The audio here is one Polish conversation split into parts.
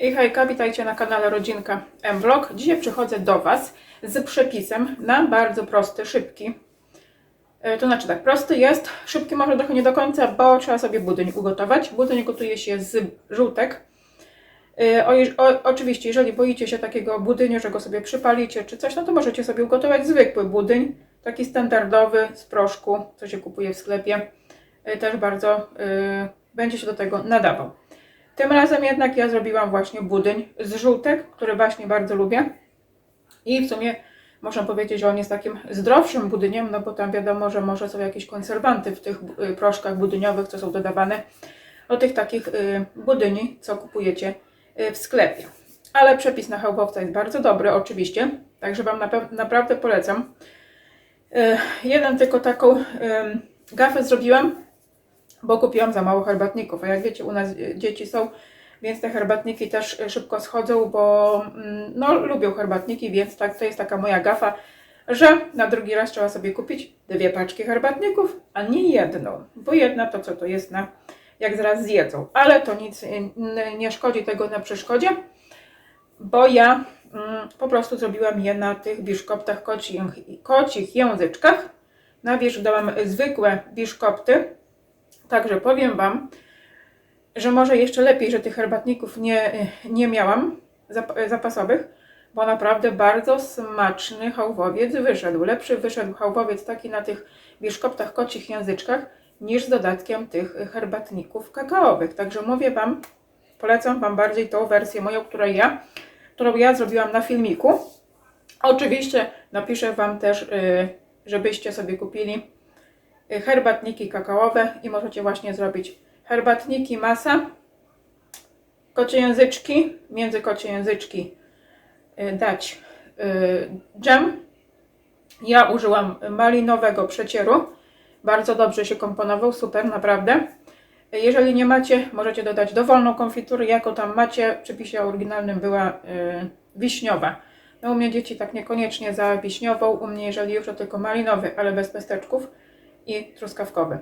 I hejka, witajcie na kanale Rodzinka M-Vlog. Dzisiaj przychodzę do Was z przepisem na bardzo prosty, szybki. E, To znaczy tak, prosty jest, szybki może trochę nie do końca, bo trzeba sobie budyń ugotować. Budyń gotuje się z żółtek. E, O, o, oczywiście, jeżeli boicie się takiego budyniu, że go sobie przypalicie czy coś, no to możecie sobie ugotować zwykły budyń, taki standardowy z proszku, co się kupuje w sklepie. E, Też bardzo e, będzie się do tego nadawał. Tym razem jednak ja zrobiłam właśnie budyń z żółtek, który właśnie bardzo lubię. I w sumie można powiedzieć, że on jest takim zdrowszym budyniem, no bo tam wiadomo, że może są jakieś konserwanty w tych y, proszkach budyniowych, co są dodawane do tych takich y, budyni, co kupujecie y, w sklepie. Ale przepis na chałupowca jest bardzo dobry, oczywiście, także Wam naprawdę polecam. Jeden tylko taką gafę zrobiłam, bo kupiłam za mało herbatników. A jak wiecie, u nas dzieci są, więc te herbatniki też szybko schodzą, bo mm, no, lubią herbatniki, więc tak, to jest taka moja gafa, że na drugi raz trzeba sobie kupić dwie paczki herbatników, a nie jedną, bo jedna to co to jest na, jak zaraz zjedzą. Ale to nic n- nie szkodzi tego na przeszkodzie, bo ja mm, po prostu zrobiłam je na tych biszkoptach kocich, kocich języczkach. Na wierzch dałam zwykłe biszkopty, Także powiem Wam, że może jeszcze lepiej, że tych herbatników nie, nie miałam zap- zapasowych, bo naprawdę bardzo smaczny chałwowiec wyszedł. Lepszy wyszedł chałwowiec taki na tych biszkoptach kocich języczkach niż z dodatkiem tych herbatników kakaowych. Także mówię Wam, polecam Wam bardziej tą wersję moją, którą ja, którą ja zrobiłam na filmiku. Oczywiście napiszę Wam też, y, żebyście sobie kupili herbatniki kakaowe i możecie właśnie zrobić herbatniki masa, kocie języczki, między kocie języczki y, dać y, dżem. Ja użyłam malinowego przecieru, bardzo dobrze się komponował, super naprawdę. Jeżeli nie macie, możecie dodać dowolną konfiturę, jaką tam macie. W przepisie oryginalnym była y, wiśniowa. No u mnie dzieci tak niekoniecznie za wiśniową, u mnie jeżeli już to tylko malinowy, ale bez pesteczków i truskawkowy.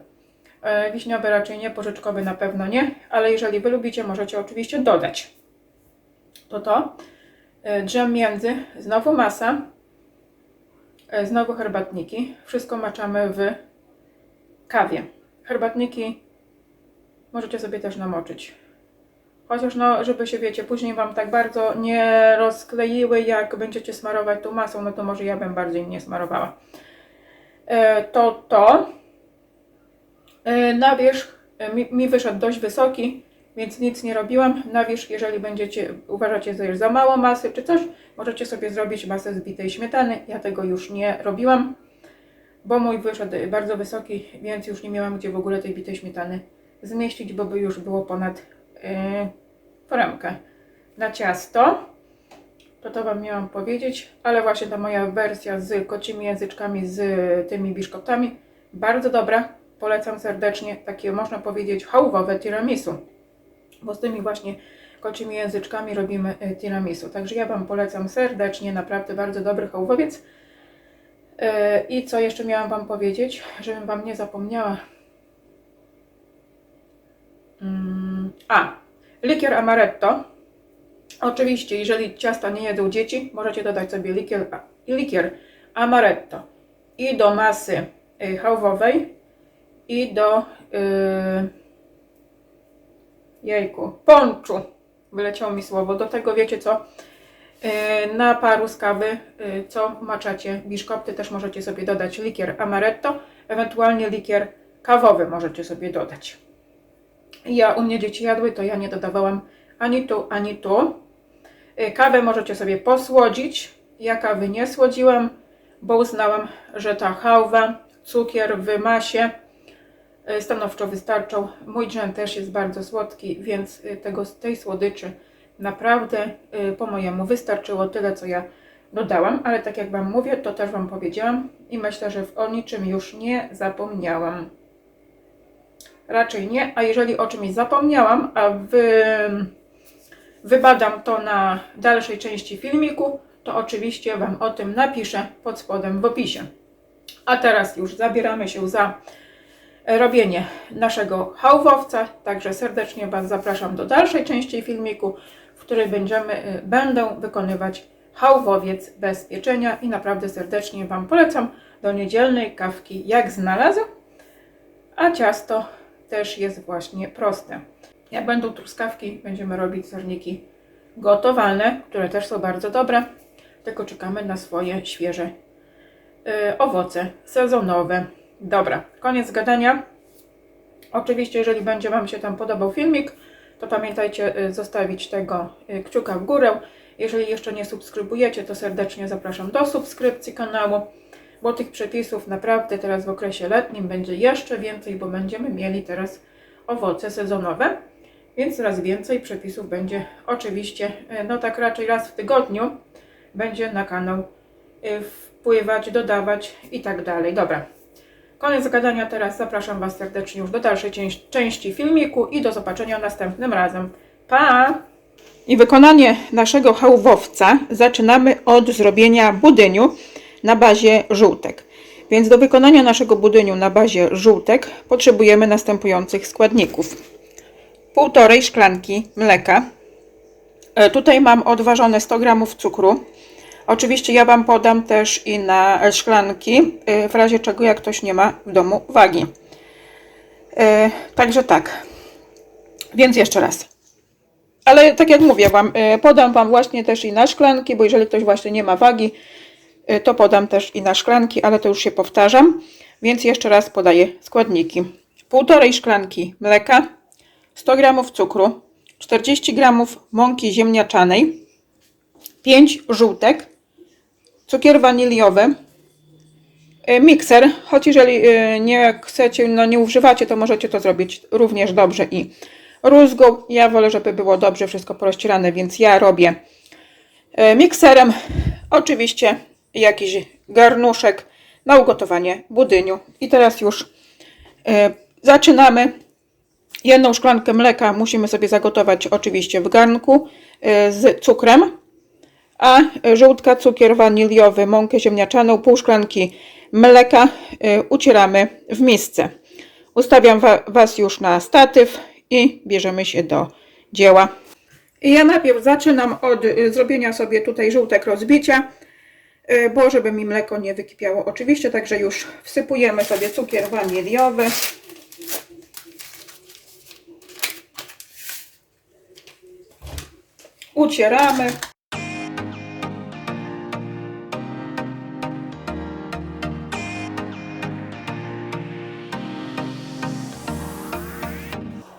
E, Wiśniowy raczej nie, porzeczkowy na pewno nie, ale jeżeli Wy lubicie, możecie oczywiście dodać. To to. E, Dżem między, znowu masa, e, znowu herbatniki. Wszystko maczamy w kawie. Herbatniki możecie sobie też namoczyć. Chociaż no, żeby się wiecie, później Wam tak bardzo nie rozkleiły, jak będziecie smarować tą masą, no to może ja bym bardziej nie smarowała. E, to to. E, Na wierzch e, mi, mi wyszedł dość wysoki, więc nic nie robiłam. Na wierzch, jeżeli będziecie uważacie, że jest za mało masy czy coś, możecie sobie zrobić masę z bitej śmietany. Ja tego już nie robiłam, bo mój wyszedł bardzo wysoki, więc już nie miałam gdzie w ogóle tej bitej śmietany zmieścić, bo by już było ponad e, foremkę na ciasto. To to Wam miałam powiedzieć, ale właśnie ta moja wersja z kocimi języczkami, z tymi biszkoptami, bardzo dobra. Polecam serdecznie takie, można powiedzieć, chałwowe tiramisu, bo z tymi właśnie kocimi języczkami robimy e, tiramisu. Także ja Wam polecam serdecznie, naprawdę bardzo dobry chałwowiec. E, I co jeszcze miałam Wam powiedzieć, żebym Wam nie zapomniała. Mm, a, likier amaretto. Oczywiście, jeżeli ciasta nie jedzą dzieci, możecie dodać sobie likier, likier amaretto i do masy y, chałwowej i do yy, ponczu. Wyleciało mi słowo. Do tego wiecie co? Yy, na paru z kawy, yy, co maczacie biszkopty, też możecie sobie dodać likier amaretto, ewentualnie likier kawowy możecie sobie dodać. Ja u mnie dzieci jadły, to ja nie dodawałam ani tu, ani tu. Y, Kawę możecie sobie posłodzić. Ja kawy nie słodziłam, bo uznałam, że ta chałwa, cukier w masie y, stanowczo wystarczą. Mój dżem też jest bardzo słodki, więc y, tego, tej słodyczy naprawdę po mojemu wystarczyło tyle, co ja dodałam. Ale tak jak Wam mówię, to też Wam powiedziałam i myślę, że o niczym już nie zapomniałam. Raczej nie, a jeżeli o czymś zapomniałam, a wy, wybadam to na dalszej części filmiku, to oczywiście Wam o tym napiszę pod spodem w opisie. A teraz już zabieramy się za robienie naszego chałwowca, także serdecznie Was zapraszam do dalszej części filmiku, w której będziemy, y, będę wykonywać hałwowiec bez pieczenia i naprawdę serdecznie Wam polecam do niedzielnej kawki jak znalazł, a ciasto też jest właśnie proste. Jak będą truskawki, będziemy robić serniki gotowane, które też są bardzo dobre, tylko czekamy na swoje świeże y, owoce sezonowe. Dobra, koniec gadania. Oczywiście, jeżeli będzie Wam się tam podobał filmik, to pamiętajcie y, zostawić tego y, kciuka w górę. Jeżeli jeszcze nie subskrybujecie, to serdecznie zapraszam do subskrypcji kanału, bo tych przepisów naprawdę teraz w okresie letnim będzie jeszcze więcej, bo będziemy mieli teraz owoce sezonowe, więc coraz więcej przepisów będzie oczywiście, y, no tak raczej raz w tygodniu będzie na kanał y, wpływać, dodawać i tak dalej. Dobra, Koniec gadania teraz. Zapraszam Was serdecznie już do dalszej części filmiku i do zobaczenia następnym razem. Pa! I wykonanie naszego hałwowca zaczynamy od zrobienia budyniu na bazie żółtek. Więc do wykonania naszego budyniu na bazie żółtek potrzebujemy następujących składników. Półtorej szklanki mleka. E, Tutaj mam odważone 100 g cukru. Oczywiście ja Wam podam też i na szklanki, y, w razie czego jak ktoś nie ma w domu wagi. Także tak. Więc jeszcze raz. Ale tak jak mówię Wam, podam Wam właśnie też i na szklanki, bo jeżeli ktoś właśnie nie ma wagi, to podam też i na szklanki, ale to już się powtarzam. Więc jeszcze raz podaję składniki. Półtorej szklanki mleka, 100 g cukru, 40 g mąki ziemniaczanej, 5 żółtek, cukier waniliowy, y, mikser, choć jeżeli y, nie chcecie, no nie używacie, to możecie to zrobić również dobrze i rózgą. Ja wolę, żeby było dobrze wszystko porozcierane, więc ja robię y, mikserem. Oczywiście jakiś garnuszek na ugotowanie budyniu. I teraz już zaczynamy. Jedną szklankę mleka musimy sobie zagotować oczywiście w garnku y, z cukrem a żółtka, cukier waniliowy, mąkę ziemniaczaną, pół szklanki mleka y, ucieramy w misce. Ustawiam wa Was już na statyw i bierzemy się do dzieła. Ja najpierw zaczynam od y, zrobienia sobie tutaj żółtek rozbicia, bo żeby mi mleko nie wykipiało oczywiście, także już wsypujemy sobie cukier waniliowy. Ucieramy.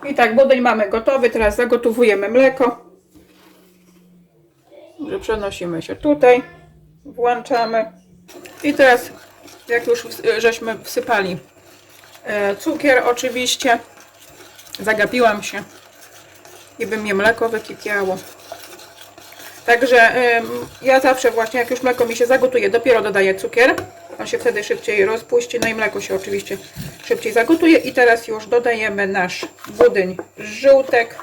I tak, budyń mamy gotowy, teraz zagotowujemy mleko. Przenosimy się tutaj, włączamy. I teraz, jak już żeśmy wsypali e, cukier oczywiście, zagapiłam się i by mnie mleko wykipiało. Także ja zawsze właśnie, jak już mleko mi się zagotuje, dopiero dodaję cukier. On się wtedy szybciej rozpuści, no i mleko się oczywiście szybciej zagotuje. I teraz już dodajemy nasz budyń żółtek.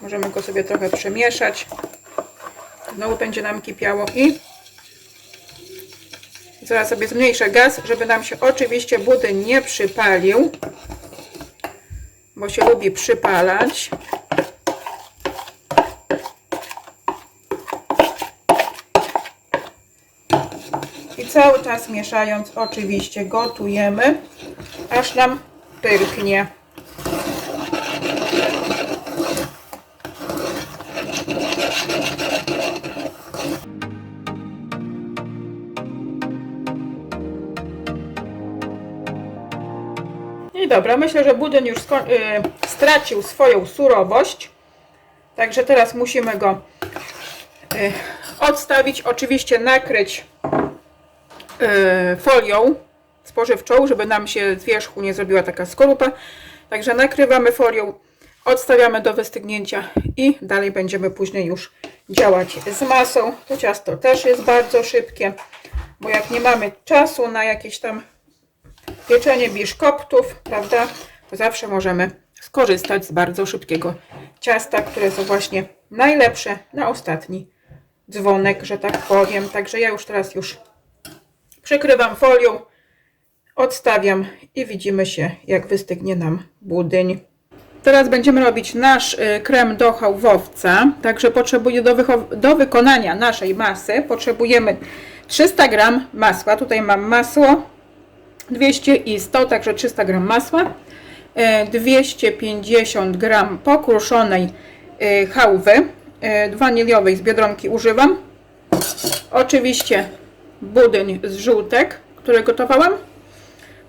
Możemy go sobie trochę przemieszać. Znowu będzie nam kipiało i zaraz sobie zmniejszę gaz, żeby nam się oczywiście budyń nie przypalił, bo się lubi przypalać. Cały czas mieszając oczywiście gotujemy, aż nam pyrknie. I dobra, myślę, że budyń już y, stracił swoją surowość. Także teraz musimy go y, odstawić, oczywiście nakryć folią spożywczą, żeby nam się z wierzchu nie zrobiła taka skorupa. Także nakrywamy folią, odstawiamy do wystygnięcia i dalej będziemy później już działać z masą. To ciasto też jest bardzo szybkie, bo jak nie mamy czasu na jakieś tam pieczenie biszkoptów, prawda, to zawsze możemy skorzystać z bardzo szybkiego ciasta, które są właśnie najlepsze na ostatni dzwonek, że tak powiem. Także ja już teraz już przykrywam folią, odstawiam i widzimy się, jak wystygnie nam budyń. Teraz będziemy robić nasz y, krem do chałwowca. Także potrzebuję do, do wykonania naszej masy potrzebujemy 300 g masła. Tutaj mam masło 200 i 100, także 300 g masła. e, 250 g pokruszonej e, chałwy waniliowej z Biedronki używam. Oczywiście budyń z żółtek, które gotowałam.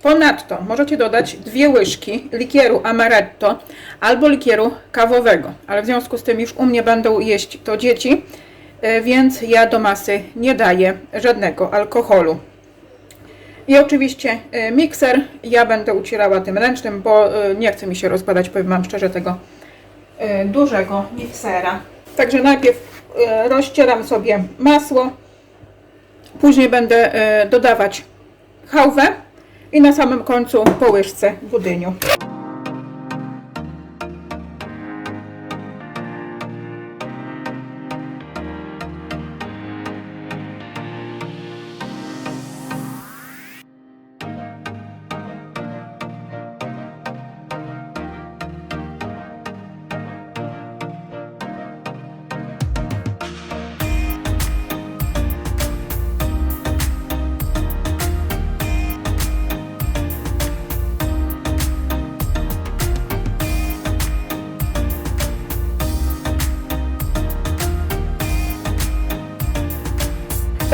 Ponadto możecie dodać dwie łyżki likieru amaretto albo likieru kawowego, ale w związku z tym już u mnie będą jeść to dzieci, e, więc ja do masy nie daję żadnego alkoholu. I oczywiście e, mikser ja będę ucierała tym ręcznym, bo e, nie chce mi się rozpadać, powiem Wam szczerze, tego dużego miksera. Także najpierw rozcieram sobie masło, później będę e, dodawać chałwę i na samym końcu po łyżce budyniu.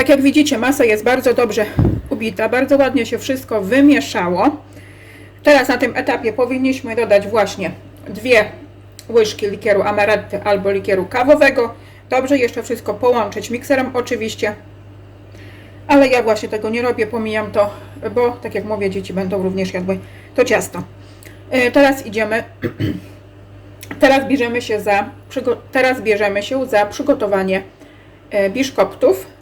Tak jak widzicie, masa jest bardzo dobrze ubita, bardzo ładnie się wszystko wymieszało. Teraz na tym etapie powinniśmy dodać właśnie dwie łyżki likieru amaretty albo likieru kawowego. Dobrze jeszcze wszystko połączyć mikserem oczywiście, ale ja właśnie tego nie robię, pomijam to, bo tak jak mówię, dzieci będą również jadły to ciasto. E, Teraz idziemy Teraz bierzemy się za, teraz bierzemy się za przygotowanie e, biszkoptów.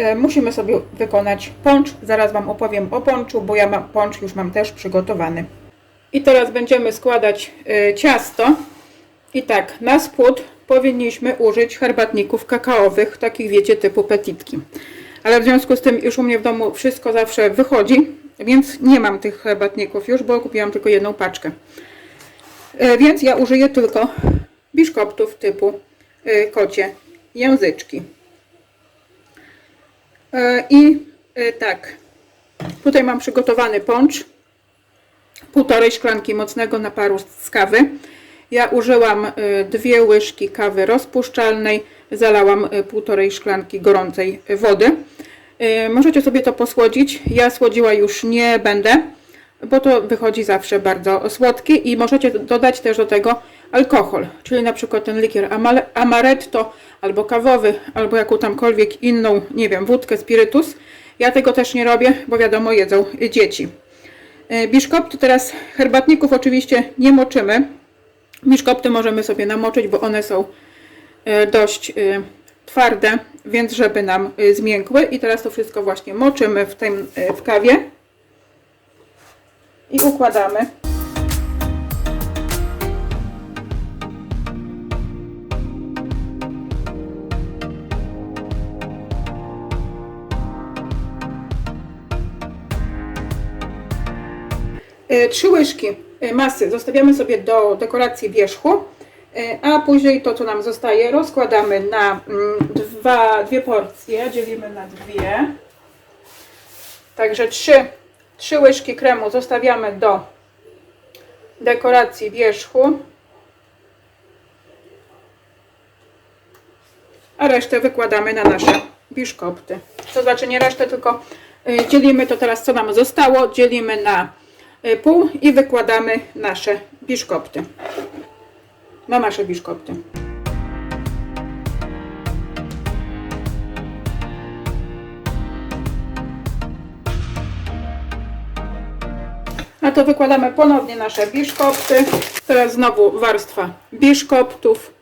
E, Musimy sobie wykonać poncz. Zaraz Wam opowiem o ponczu, bo ja mam, poncz już mam też przygotowany. I teraz będziemy składać e, ciasto. I tak, na spód powinniśmy użyć herbatników kakaowych, takich wiecie, typu petitki. Ale w związku z tym już u mnie w domu wszystko zawsze wychodzi, więc nie mam tych herbatników już, bo kupiłam tylko jedną paczkę. E, Więc ja użyję tylko biszkoptów typu kocie języczki. E, I e, tak, tutaj mam przygotowany poncz, półtorej szklanki mocnego naparu z kawy. Ja użyłam e, dwie łyżki kawy rozpuszczalnej, zalałam półtorej szklanki gorącej wody. Możecie sobie to posłodzić. Ja słodziła już nie będę, bo to wychodzi zawsze bardzo słodkie i możecie dodać też do tego alkohol, czyli na przykład ten likier amaretto albo kawowy, albo jaką tamkolwiek inną, nie wiem, wódkę, spirytus. Ja tego też nie robię, bo wiadomo, jedzą dzieci. E, Biszkopty teraz, herbatników oczywiście nie moczymy. Biszkopty możemy sobie namoczyć, bo one są e, dość e, twarde, więc żeby nam zmiękły. I teraz to wszystko właśnie moczymy w, tym, w kawie i układamy. Trzy łyżki e, masy zostawiamy sobie do dekoracji wierzchu, e, a później to, co nam zostaje, rozkładamy na mm, dwa, dwie porcje, dzielimy na dwie. Także trzy, trzy łyżki kremu zostawiamy do dekoracji wierzchu, a resztę wykładamy na nasze biszkopty. To znaczy nie resztę, tylko dzielimy to teraz, co nam zostało, dzielimy na pół i wykładamy nasze biszkopty. Na nasze biszkopty. A to wykładamy ponownie nasze biszkopty. Teraz znowu warstwa biszkoptów.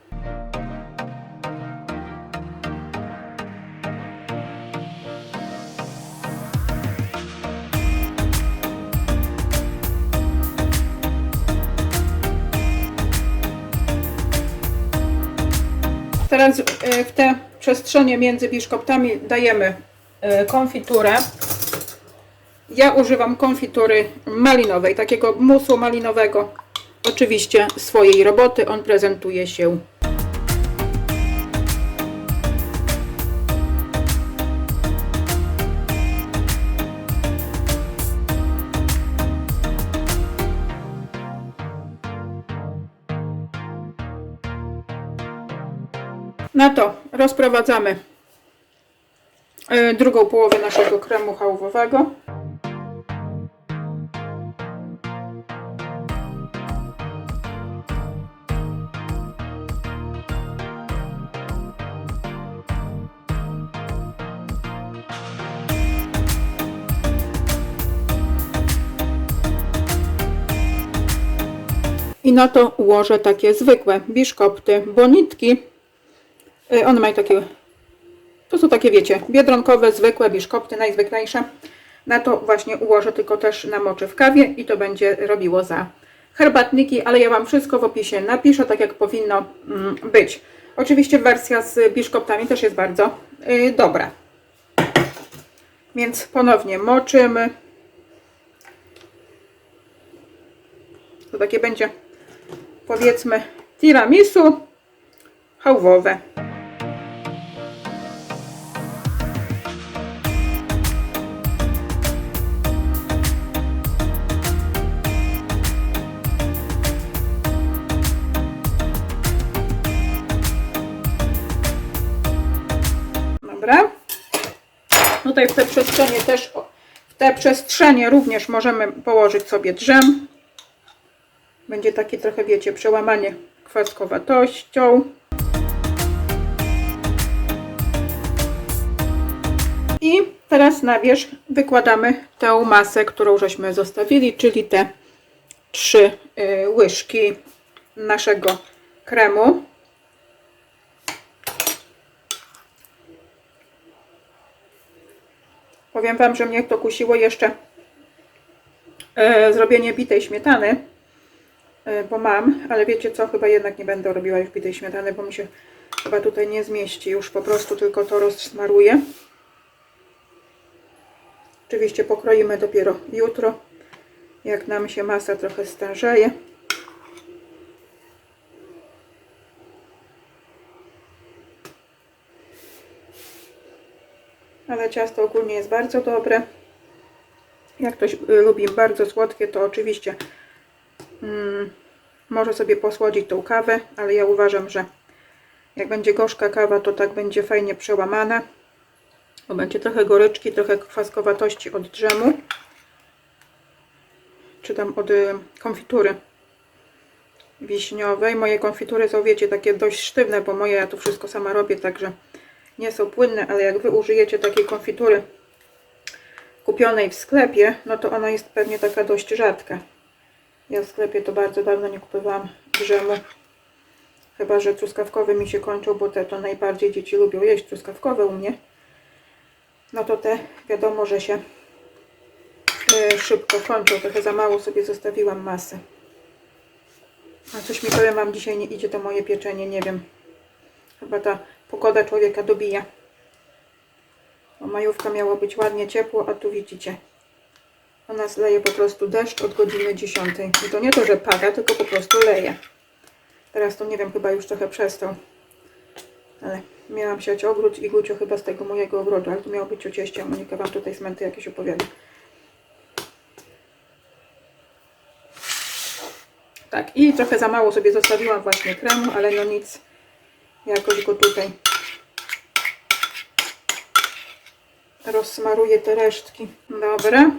Teraz e, w te przestrzenie między biszkoptami dajemy e, konfiturę. Ja używam konfitury malinowej, takiego musu malinowego. oczywiście swojej roboty. On prezentuje się Na to rozprowadzamy e, drugą połowę naszego kremu chałwowego. I na to ułożę takie zwykłe biszkopty, bo nitki One mają takie, to są takie wiecie, biedronkowe, zwykłe biszkopty, najzwyklejsze. Na to właśnie ułożę, tylko też namoczę w kawie i to będzie robiło za herbatniki, ale ja Wam wszystko w opisie napiszę, tak jak powinno mm, być. Oczywiście wersja z biszkoptami też jest bardzo y, dobra. Więc ponownie moczymy. To takie będzie powiedzmy tiramisu chałwowe. Przestrzenie też, w te przestrzenie również możemy położyć sobie drzem. Będzie takie trochę, wiecie, przełamanie kwaskowatością. I teraz na wierzch wykładamy tę masę, którą żeśmy zostawili, czyli te trzy y, łyżki naszego kremu. Powiem Wam, że mnie to kusiło jeszcze e, zrobienie bitej śmietany, e, bo mam, ale wiecie co, chyba jednak nie będę robiła już bitej śmietany, bo mi się chyba tutaj nie zmieści, już po prostu tylko to rozsmaruję. Oczywiście pokroimy dopiero jutro, jak nam się masa trochę stężeje. Ale ciasto ogólnie jest bardzo dobre. Jak ktoś y, lubi bardzo słodkie, to oczywiście mm, może sobie posłodzić tą kawę, ale ja uważam, że jak będzie gorzka kawa, to tak będzie fajnie przełamana. Bo będzie trochę goryczki, trochę kwaskowatości od drzemu. Czy tam od y, konfitury wiśniowej. Moje konfitury są, wiecie, takie dość sztywne, bo moje ja to wszystko sama robię, także nie są płynne, ale jak Wy użyjecie takiej konfitury kupionej w sklepie, no to ona jest pewnie taka dość rzadka. Ja w sklepie to bardzo dawno nie kupowałam drzemu. Chyba, że truskawkowe mi się kończą, bo te to najbardziej dzieci lubią jeść truskawkowe u mnie. No to te wiadomo, że się e, szybko kończą. Trochę za mało sobie zostawiłam masy. A coś mi powiem Wam dzisiaj nie idzie to moje pieczenie, nie wiem. Chyba ta pogoda człowieka dobija. Bo majówka miało być ładnie ciepło, a tu widzicie. U nas leje po prostu deszcz od godziny 10. I to nie to, że pada, tylko po prostu leje. Teraz to nie wiem, chyba już trochę przestał. Ale miałam siać ogród i Gucio chyba z tego mojego ogrodu, ale to miało być o cieście, a Monika Wam tutaj smęty jakieś opowiada. Tak, i trochę za mało sobie zostawiłam właśnie kremu, ale no nic, jakoś go tutaj rozsmaruję te resztki. Dobra.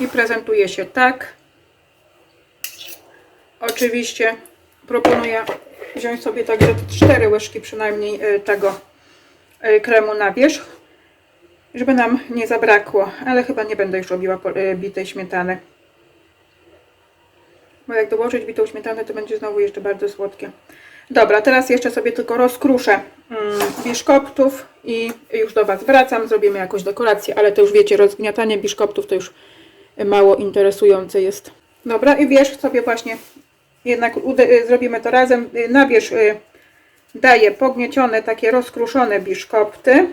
I prezentuje się tak. Oczywiście proponuję wziąć sobie także cztery łyżki przynajmniej e, tego e, kremu na wierzch, żeby nam nie zabrakło, ale chyba nie będę już robiła e, bitej śmietany. Bo jak dołożyć bitą śmietanę, to będzie znowu jeszcze bardzo słodkie. Dobra, teraz jeszcze sobie tylko rozkruszę mm, biszkoptów i już do Was wracam. Zrobimy jakąś dekorację, ale to już wiecie, rozgniatanie biszkoptów to już mało interesujące jest. Dobra, i wierzch sobie właśnie jednak zrobimy to razem. Na wierzch y, daję pogniecione, takie rozkruszone biszkopty.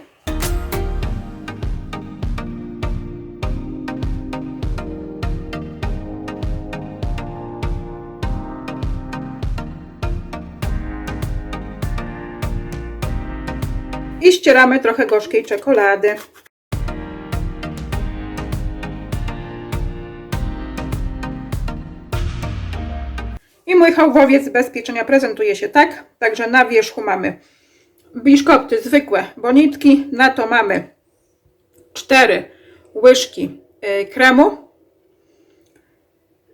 I ścieramy trochę gorzkiej czekolady. I mój chałubowiec bez pieczenia prezentuje się tak. Także na wierzchu mamy biszkopty zwykłe, bonitki. Na to mamy 4 łyżki y, kremu.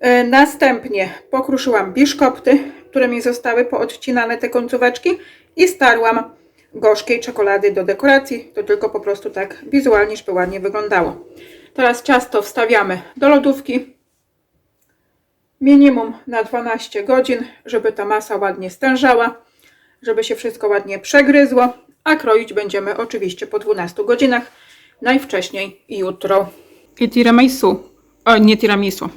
Y, Następnie pokruszyłam biszkopty, które mi zostały poodcinane te końcóweczki i starłam gorzkiej czekolady do dekoracji. To tylko po prostu tak wizualnie, żeby ładnie wyglądało. Teraz ciasto wstawiamy do lodówki minimum na 12 godzin, żeby ta masa ładnie stężała, żeby się wszystko ładnie przegryzło, a kroić będziemy oczywiście po 12 godzinach, najwcześniej jutro. I tiramisu, o nie tiramisu,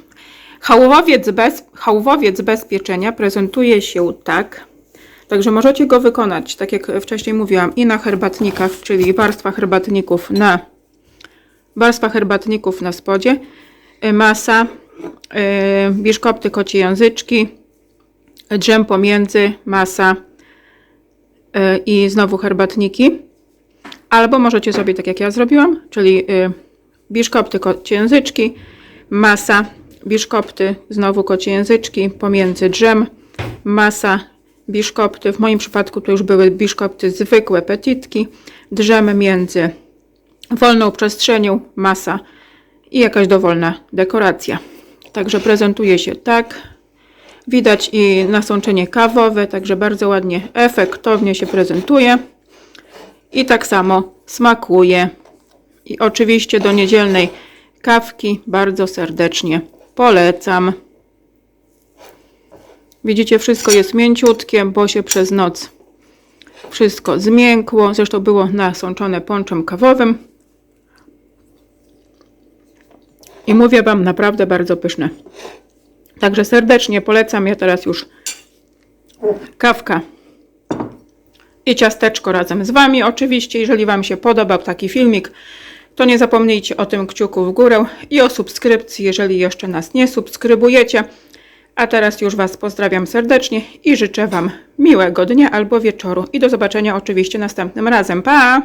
Chałuwowiec bez, chałuwowiec bez pieczenia prezentuje się tak, także możecie go wykonać, tak jak wcześniej mówiłam, i na herbatnikach, czyli warstwa herbatników na warstwa herbatników na spodzie, y, masa, yy, biszkopty kocie języczki, drzem pomiędzy, masa yy, i znowu herbatniki. Albo możecie zrobić tak jak ja zrobiłam, czyli biszkopty kocie języczki, masa, biszkopty, znowu kocie języczki, pomiędzy drzem, masa, biszkopty. W moim przypadku to już były biszkopty zwykłe, petitki, drzem między wolną przestrzenią, masa i jakaś dowolna dekoracja. Także prezentuje się tak. Widać i nasączenie kawowe, także bardzo ładnie, efektownie się prezentuje. I tak samo smakuje. I oczywiście do niedzielnej kawki bardzo serdecznie polecam. Widzicie, wszystko jest mięciutkie, bo się przez noc wszystko zmiękło. Zresztą było nasączone ponczem kawowym. I mówię Wam, naprawdę bardzo pyszne. Także serdecznie polecam. Ja teraz już kawka i ciasteczko razem z Wami. Oczywiście, jeżeli Wam się podobał taki filmik, to nie zapomnijcie o tym kciuku w górę i o subskrypcji, jeżeli jeszcze nas nie subskrybujecie. A teraz już Was pozdrawiam serdecznie i życzę Wam miłego dnia albo wieczoru. I do zobaczenia oczywiście następnym razem. Pa!